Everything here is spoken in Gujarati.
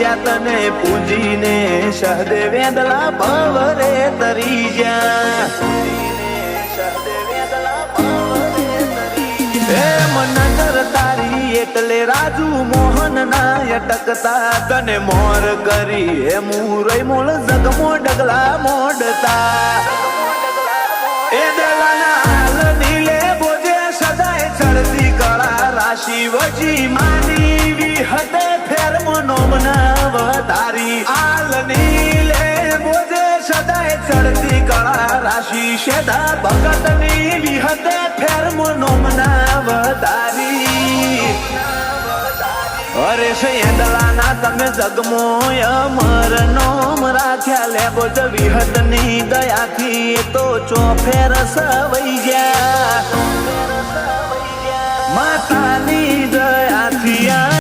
ગયા તને પૂજીને સહદેવેદલા પવરે તરી જા હે મનગર તારી એટલે રાજુ મોહન ના અટકતા તને મોર કરી હે મુરઈ મૂળ જગમો ડગલા મોડતા. એ દલાના હાલ બોજે સદાય ચડતી કળા રાશિ વજી માની સદાય ચડતી કળા રાશિ શેદા ભગતની વિહતે ફેર મનો મનાવ તારી અરે શેદલાના તમે જગમો અમર નોમ રાખ્યા લે બોજ વિહતની દયાથી તો ચોફેર સવઈ ગયા માતાની